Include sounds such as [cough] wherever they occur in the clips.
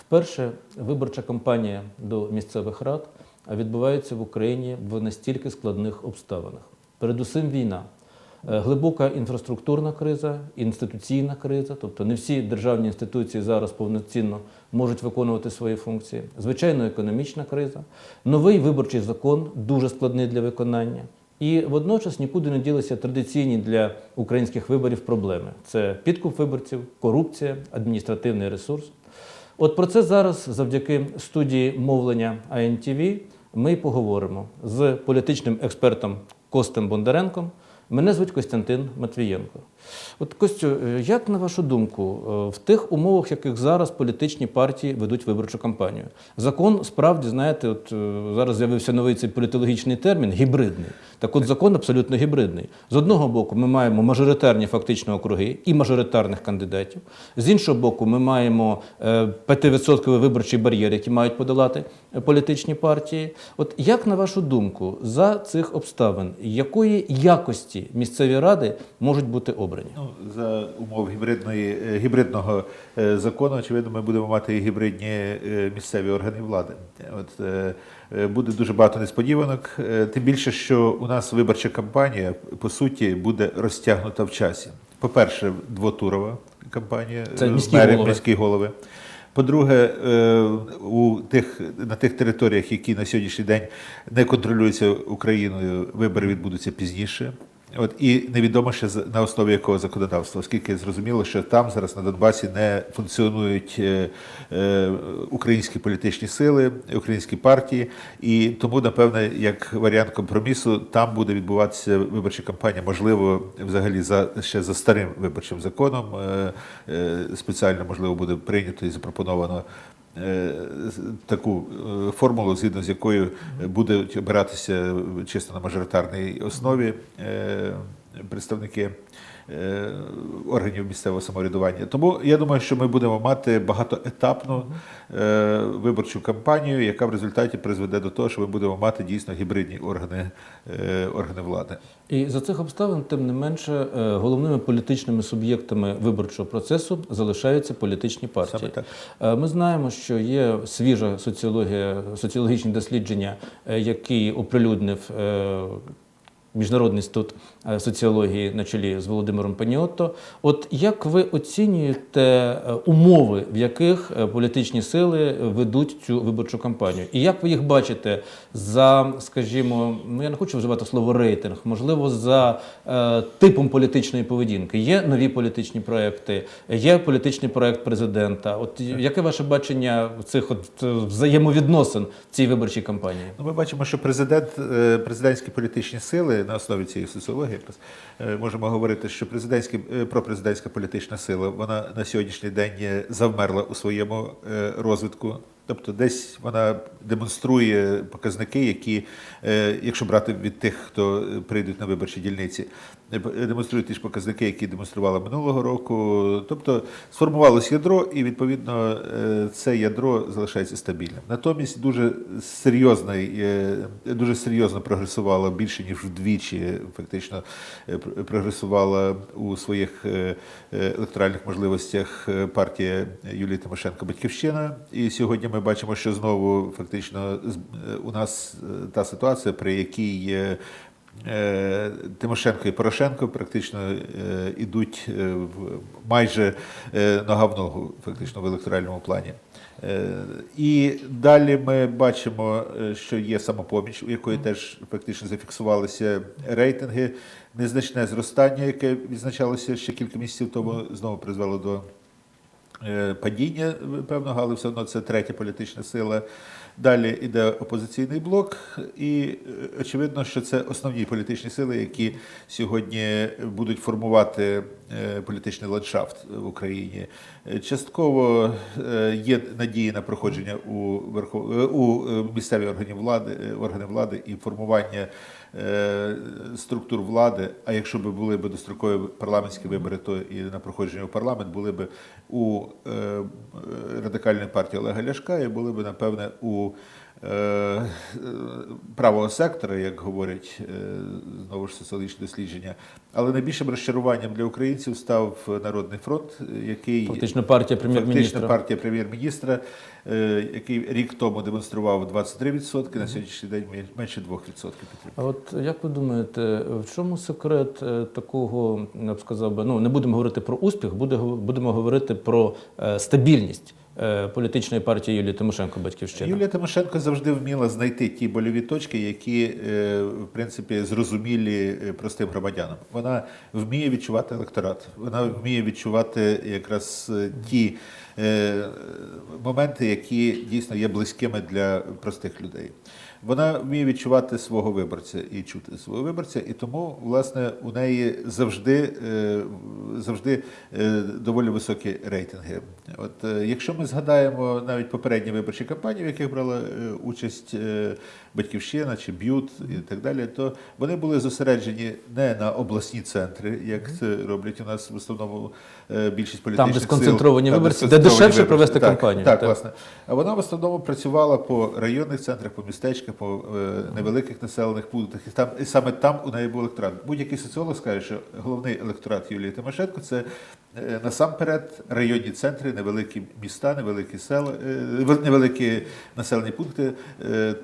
Вперше виборча кампанія до місцевих рад відбувається в Україні в настільки складних обставинах. Передусім війна. Е, Глибока інфраструктурна криза, інституційна криза, тобто не всі державні інституції зараз повноцінно можуть виконувати свої функції. Звичайно, економічна криза, новий виборчий закон дуже складний для виконання. І водночас нікуди не ділися традиційні для українських виборів проблеми: це підкуп виборців, корупція, адміністративний ресурс. От про це зараз, завдяки студії мовлення АНТВ, ми й поговоримо з політичним експертом Костем Бондаренком. Мене звуть Костянтин Матвієнко. От Костю, е, як на вашу думку, е, в тих умовах, в яких зараз політичні партії ведуть виборчу кампанію, закон справді, знаєте, от е, зараз з'явився новий цей політологічний термін гібридний. Так от закон абсолютно гібридний. З одного боку, ми маємо мажоритарні фактично округи і мажоритарних кандидатів. З іншого боку, ми маємо е, 5% виборчий бар'єр, який мають подолати політичні партії. От як на вашу думку, за цих обставин, якої якості місцеві ради можуть бути обрані? Ну, за умов гібридної, е, гібридного е, закону, очевидно, ми будемо мати і гібридні е, місцеві органи влади. От, буде дуже багато несподіванок. Тим більше, що у нас виборча кампанія, по суті, буде розтягнута в часі. По-перше, двотурова кампанія, Це міські мери, голови. міські голови. По-друге, у тих, на тих територіях, які на сьогоднішній день не контролюються Україною, вибори відбудуться пізніше. От і невідомо ще на основі якого законодавства, оскільки зрозуміло, що там зараз на Донбасі не функціонують е, е, українські політичні сили, українські партії, і тому, напевне, як варіант компромісу, там буде відбуватися виборча кампанія, можливо, взагалі за ще за старим виборчим законом. Е, спеціально можливо буде прийнято і запропоновано таку е, формулу, згідно з якою будуть обиратися чисто на мажоритарній основі е, представники е, органів місцевого самоврядування. Тому я думаю, що ми будемо мати багатоетапну е, виборчу кампанію, яка в результаті призведе до того, що ми будемо мати дійсно гібридні органи, е, органи влади. І за цих обставин, тим не менше, головними політичними суб'єктами виборчого процесу залишаються політичні партії. Саме так. Ми знаємо, що є свіжа соціологія, соціологічні дослідження, які оприлюднив Міжнародний інститут соціології на чолі з Володимиром Паніотто. От як ви оцінюєте е, умови, в яких е, політичні сили ведуть цю виборчу кампанію? І як ви їх бачите за, скажімо, ну я не хочу вживати слово рейтинг, можливо, за е, типом політичної поведінки? Є нові політичні проекти, є політичний проект президента. От яке ваше бачення цих от е, взаємовідносин в цій виборчій кампанії? Ну, ми бачимо, що президент, е, президентські політичні сили на основі цієї соціології якраз е, можемо говорити, що президентські е, пропрезидентська політична сила вона на сьогоднішній день завмерла у своєму е, розвитку. Тобто, десь вона демонструє показники, які, е, якщо брати від тих, хто прийдуть на виборчі дільниці, е, демонструє ті ж показники, які демонструвала минулого року. Тобто сформувалось ядро, і відповідно е, це ядро залишається стабільним. Натомість дуже серйозний, е, дуже серйозно прогресувала більше ніж вдвічі, фактично прогресувала у своїх електоральних можливостях партія Юлії Тимошенко Батьківщина. І сьогодні ми бачимо, що знову фактично е, у нас е, та ситуація, при якій е, Тимошенко і Порошенко практично ідуть в майже нога в ногу, фактично в електоральному плані. І далі ми бачимо, що є самопоміч, у якої теж фактично зафіксувалися рейтинги. Незначне зростання, яке відзначалося ще кілька місяців тому, знову призвело до падіння певного, але все одно це третя політична сила. Далі йде опозиційний блок, і е, очевидно, що це основні політичні сили, які сьогодні будуть формувати е, політичний ландшафт в Україні. Е, Частково е, є надії на проходження у верхов... е, у е, місцеві органи влади, е, органи влади і формування е, структур влади. А якщо б були б дострокові парламентські вибори, то і на проходження в парламент були б у е, радикальної партії Олега Ляшка і були б, напевне, у е, правого сектора, як говорять е, знову ж соціологічні дослідження. Але найбільшим розчаруванням для українців став Народний фронт, який Фактично партія прем'єр-міністра. партія прем'єр-міністра, е, який рік тому демонстрував 23%, на сьогоднішній день менше 2% підтримки. А от як ви думаєте, в чому секрет е, такого, я б сказав би, ну не будемо говорити про успіх, буде, будемо говорити про е, стабільність е, політичної партії Юлії Тимошенко Батьківщина? Юлія Тимошенко завжди вміла знайти ті больові точки, які е, в принципі зрозумілі е, простим громадянам. Вона вміє відчувати електорат, вона вміє відчувати якраз е, ті е, моменти, які дійсно є близькими для простих людей. Вона вміє відчувати свого виборця і чути свого виборця, і тому, власне, у неї завжди, е, завжди е, доволі високі рейтинги. От е, якщо ми згадаємо навіть попередні виборчі кампанії, в яких брала участь Батьківщина чи Б'ют і так далі, то вони були зосереджені не на обласні центри, як це роблять у нас в основному більшість політичних де сил. сконцентровані Там, виборці, де дешевше виборці. провести Так, кампанію. Так, Так. власне. А вона в основному працювала по районних центрах, по містечках, по е, невеликих населених пунктах. І там і саме там у неї був електорат. Будь-який соціолог скаже, що головний електорат Юлії Тимошенко це е, насамперед районні центри, невеликі міста, невеликі села, е, невеликі населені пункти,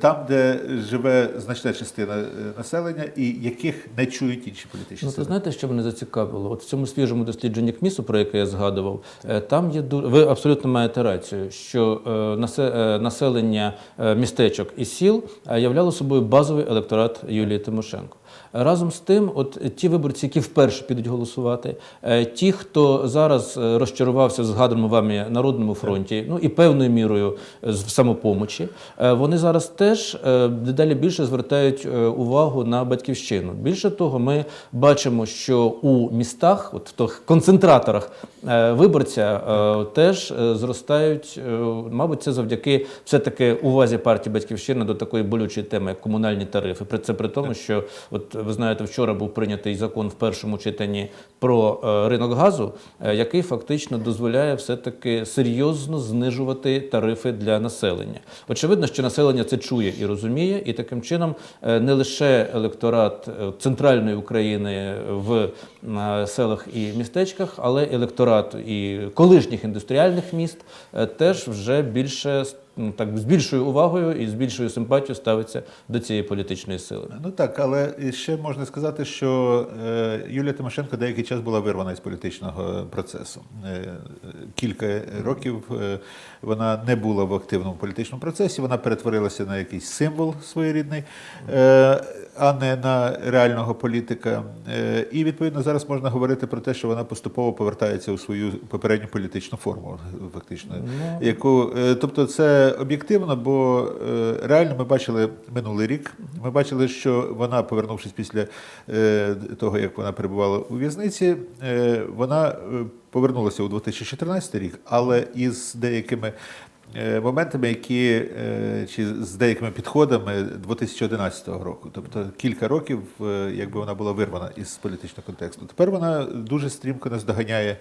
там, де живе значна частина населення, і яких не чують інші політичні Ну, сили. знаєте, що мене зацікавило? От в цьому свіжому дослідженні КМІСу, про яке я згадував, там є ви абсолютно маєте рацію, що насе- населення містечок і сіл являло собою базовий електорат Юлії Тимошенко. Разом з тим, от ті виборці, які вперше підуть голосувати, е, ті, хто зараз е, розчарувався згаданому вами народному фронті, ну і певною мірою е, з- самопомочі, е, вони зараз теж е, дедалі більше звертають е, увагу на батьківщину. Більше того, ми бачимо, що у містах, от в тих концентраторах е, виборця, е, теж е, зростають, е, мабуть, це завдяки все-таки увазі партії Батьківщина до такої болючої теми, як комунальні тарифи. Це при тому, що от ви знаєте, вчора був прийнятий закон в першому читанні про е, ринок газу, е, який фактично дозволяє все-таки серйозно знижувати тарифи для населення. Очевидно, що населення це чує і розуміє, і таким чином е, не лише електорат центральної України в селах і містечках, але електорат і колишніх індустріальних міст теж вже більше ну, так з більшою увагою і з більшою симпатією ставиться до цієї політичної сили. Ну так, але ще можна сказати, що е, Юлія Тимошенко деякий час була вирвана із політичного процесу. Е, Кілька років е, вона не була в активному політичному процесі, вона перетворилася на якийсь символ своєрідний, е, а не на реального політика. Е, І відповідно зараз можна говорити про те, що вона поступово повертається у свою попередню політичну форму, фактично. Яку, е, тобто це об'єктивно, бо е, реально ми бачили минулий рік. Ми бачили, що вона, повернувшись після е, того, як вона перебувала у в'язниці, е, вона повернулася у 2014 рік, але із деякими. Моментами, які чи з деякими підходами 2011 року, тобто кілька років, якби вона була вирвана із політичного контексту. Тепер вона дуже стрімко наздоганяє,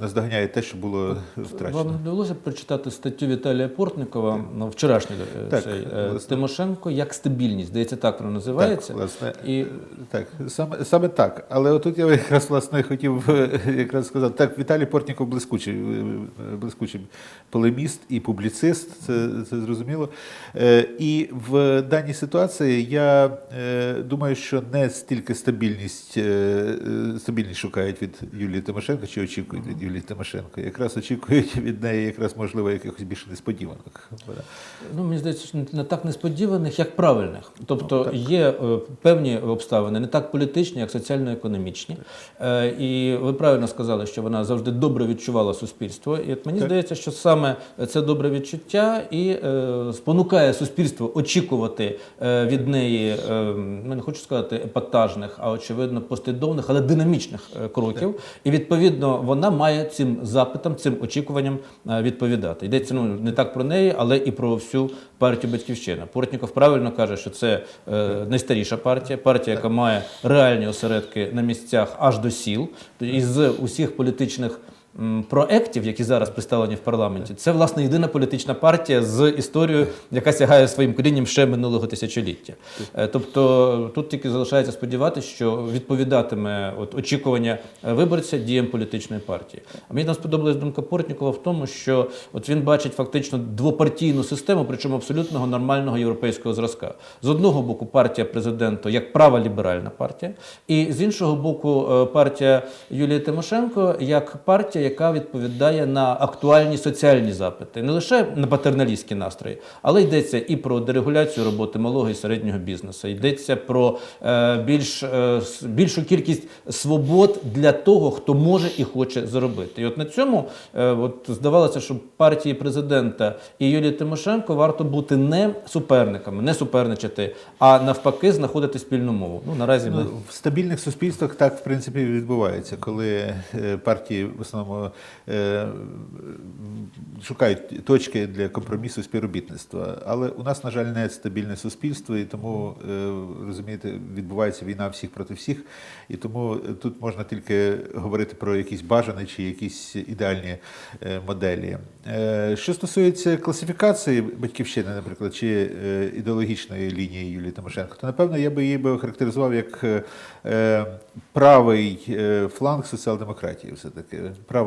наздоганяє те, що було втрачено. Вам довелося прочитати статтю Віталія Портникова ну, вчорашній е, Так, цей, е, власне. Тимошенко як стабільність. Здається, так воно називається. Так, власне, І Так, саме, саме так. Але отут я якраз власне хотів е, якраз сказати, так, Віталій Портніков блискучий, е, блискучий полеміст і публіцист, це, це зрозуміло. Е, І в даній ситуації я е, думаю, що не стільки стабільність, е, е, стабільність шукають від Юлії Тимошенко, чи очікують від Юлії Тимошенко. Якраз очікують від неї якраз можливо якихось більше несподіванок. Ну, мені здається, що не так несподіваних, як правильних. Тобто Ну, є е, певні обставини, не так політичні, як соціально-економічні. Е, і ви правильно сказали, що вона завжди добре відчувала суспільство. І от мені Так. здається, що саме це добре відчуття і е, спонукає суспільство очікувати е, від неї, е, ну, не хочу сказати епатажних, а очевидно послідовних, але динамічних кроків. І відповідно вона має цим запитам, цим очікуванням е, відповідати. Йдеться ну не так про неї, але і про всю партію Батьківщина. Портніков правильно каже, що це е, найстаріша партія, партія, яка має реальні осередки на місцях аж до сіл. Із усіх політичних проєктів, які зараз представлені в парламенті, це власне єдина політична партія з історією, яка сягає своїм корінням ще минулого тисячоліття. Е, Тобто тут тільки залишається сподіватися, що відповідатиме от, очікування виборця діям політичної партії. А мені там сподобалась думка Портнікова в тому, що от він бачить фактично двопартійну систему, причому абсолютного нормального європейського зразка. З одного боку, партія президента як права ліберальна партія, і з іншого боку, е, партія Юлії Тимошенко як партія, яка відповідає на актуальні соціальні запити, не лише на патерналістські настрої, але йдеться і про дерегуляцію роботи малого і середнього бізнесу, йдеться про е, більш, е, більшу кількість свобод для того, хто може і хоче заробити. І от на цьому е, от здавалося, що партії президента і Юлії Тимошенко варто бути не суперниками, не суперничати, а навпаки, знаходити спільну мову. Ну наразі ми Ну, в стабільних суспільствах так в принципі відбувається, коли е, партії в основному е, шукають точки для компромісу співробітництва. Але у нас, на жаль, не стабільне суспільство, і тому е, розумієте, відбувається війна всіх проти всіх. І тому тут можна тільки говорити про якісь бажані чи якісь ідеальні е, моделі. Е, Що стосується класифікації батьківщини, наприклад, чи е, ідеологічної лінії Юлії Тимошенко, то напевно я би її би охарактеризував як е, е, правий е, фланг соціал-демократії, все таки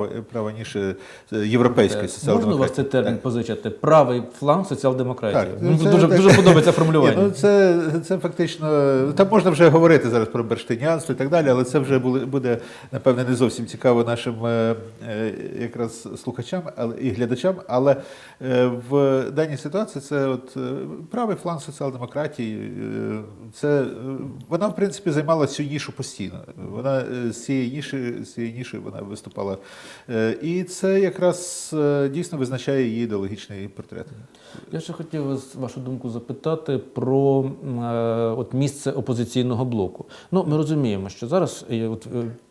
права, права ніше е, європейської можна у вас соціал-демократії. цей термін Так. позичати? Правий фланг соціал-демократії. Так, це- дуже, так. дуже подобається [laughs] Ні, ну це, це фактично. Там можна вже говорити зараз про берштинянство і так далі, але це вже буде, напевне, не зовсім цікаво нашим е, е, якраз слухачам і глядачам. Але е, в даній ситуації це от е, правий фланг соціал-демократії. е, Це, е, вона, в принципі, займала цю нішу постійно. Вона е, з цієї ніші, з цієї ніші вона виступала. Е, І це якраз е, дійсно визначає її ідеологічний портрет. Я ще хотів вас вашу думку запитати про е, от місце опозиційного блоку. Ну, ми розуміємо, що зараз е, от,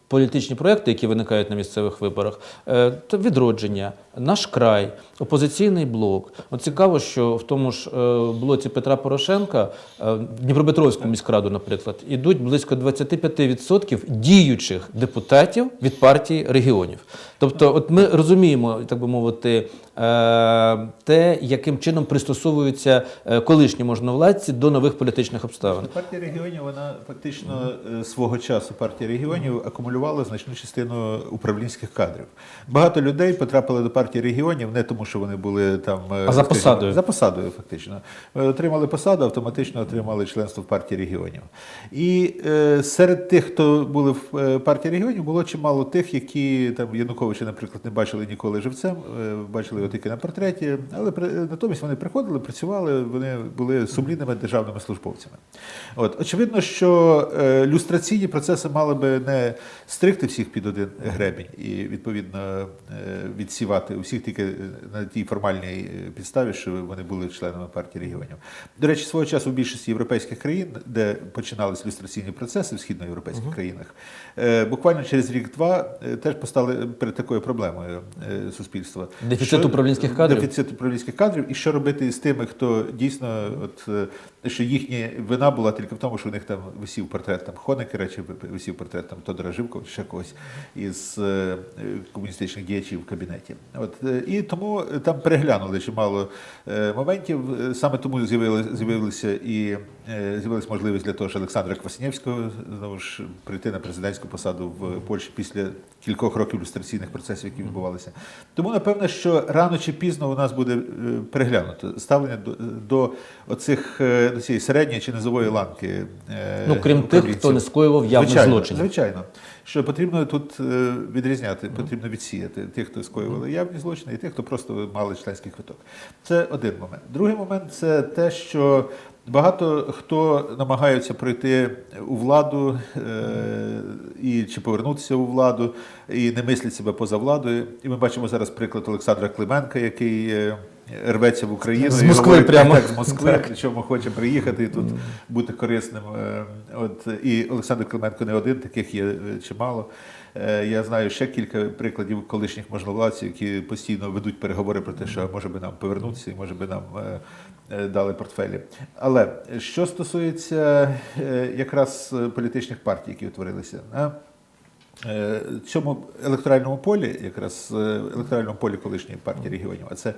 політичні проекти, які виникають на місцевих виборах, е, то відродження, наш край, опозиційний блок. От цікаво, що в тому ж е, блоці Петра Порошенка, е, Дніпропетровську міськраду, наприклад, ідуть близько 25% діючих депутатів від партії регіонів. Тобто, от ми розуміємо, так би мовити, те, яким чином пристосовуються колишні можновладці до нових політичних обставин. Партія регіонів, вона фактично свого часу партія регіонів акумулювала значну частину управлінських кадрів. Багато людей потрапили до партії регіонів не тому, що вони були там е, А за посадою? за посадою, фактично. Е, Отримали посаду, автоматично отримали членство в партії регіонів. І е, серед тих, хто були в е, партії регіонів, було чимало тих, які там Януковича, наприклад, не бачили ніколи живцем, бачили його тільки на портреті, але при- натомість вони приходили, працювали, вони були сумлінними державними службовцями. От очевидно, що е, люстраційні процеси мали би не стригти всіх під один гребінь і відповідно е, відсівати усіх тільки на тій формальній е, підставі, що вони були членами партії регіонів. До речі, свого часу в більшості європейських країн, де починались люстраційні процеси в східноєвропейських країнах, е, буквально через рік-два е, теж постали перед такою проблемою е, суспільства. Дефіцит управлінських кадрів? Дефіцит управлінських кадрів, і що робити з тими, хто дійсно, от е, що їхня вина була тільки в тому, що у них там висів портрет там Хонекера, чи висів портрет там Тодора Живкова, чи ще когось із е, комуністичних діячів в кабінеті. От е, і тому там переглянули чимало е, моментів. Саме тому з'явилися і з'явилась можливість для того, що Олександра Кваснєвського знову ж прийти на президентську посаду в Польщі після кількох років люстраційних процесів, які відбувалися. Тому напевно, що рано чи пізно у нас буде переглянуто ставлення до, до оцих до цієї середньої чи низової ланки. Ну, крім тих, хто не скоював явних злочинів. Звичайно, що потрібно тут е, відрізняти, потрібно відсіяти тих, хто скоювали явні злочини, і тих, хто просто мали членський квиток. Це один момент. Другий момент це те, що багато хто намагаються пройти у владу е, і чи повернутися у владу, і не мислять себе поза владою. І ми бачимо зараз приклад Олександра Клименка, який. Рветься в Україну З Москви говорить, прямо. так, з Москви, причому хоче приїхати і тут бути корисним. Е, От і Олександр Клименко не один, таких є е, чимало. Е, Я знаю ще кілька прикладів колишніх можновладців, які постійно ведуть переговори про те, що може би нам повернутися і може би нам дали портфелі. Але що стосується якраз політичних партій, які утворилися, цьому електоральному полі, якраз е, електоральному полі колишньої партії регіонів, а це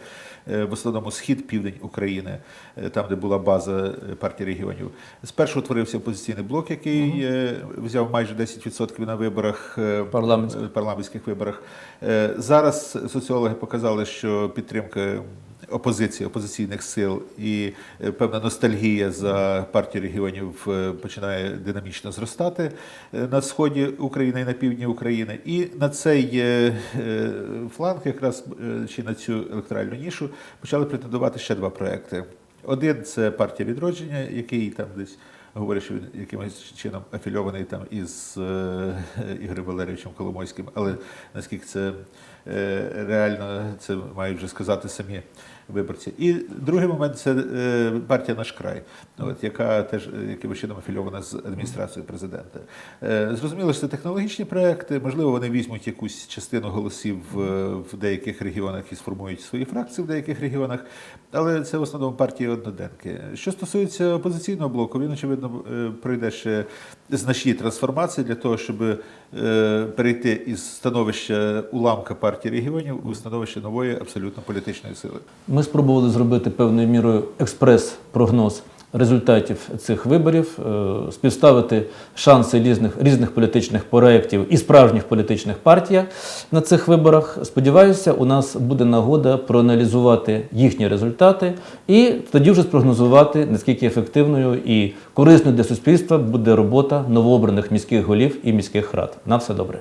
е, в основному схід, південь України, е, там, де була база е, партії регіонів. Спершу утворився опозиційний блок, який е, взяв майже 10% на виборах е, Парламентських. е, парламентських виборах. Е, Зараз соціологи показали, що підтримка опозиції, опозиційних сил і е, певна ностальгія за партію регіонів е, починає динамічно зростати е, на сході України і на півдні України. І на цей фланг, якраз чи на цю електоральну нішу, почали претендувати ще два проекти. Один це партія відродження, який там десь говорить, що він якимось чином афільований там із е, Ігорем Валерійовичем Коломойським, але наскільки це е, реально, це мають вже сказати самі виборці. І другий момент це е, партія Наш край, от, яка теж е, якимось чином афільована з адміністрацією президента. Е, Зрозуміло, що це технологічні проекти, можливо, вони візьмуть якусь частину голосів в, в деяких регіонах і сформують свої фракції в деяких регіонах, але це в основному партії одноденки. Що стосується опозиційного блоку, він очевидно е, пройде ще значні трансформації для того, щоб е, перейти із становища уламка партії регіонів у становище нової абсолютно політичної сили. Ми спробували зробити певною мірою експрес-прогноз результатів цих виборів, е, співставити шанси різних, різних політичних проєктів і справжніх політичних партіях на цих виборах. Сподіваюся, у нас буде нагода проаналізувати їхні результати і тоді вже спрогнозувати, наскільки ефективною і корисною для суспільства буде робота новообраних міських голів і міських рад. На все добре.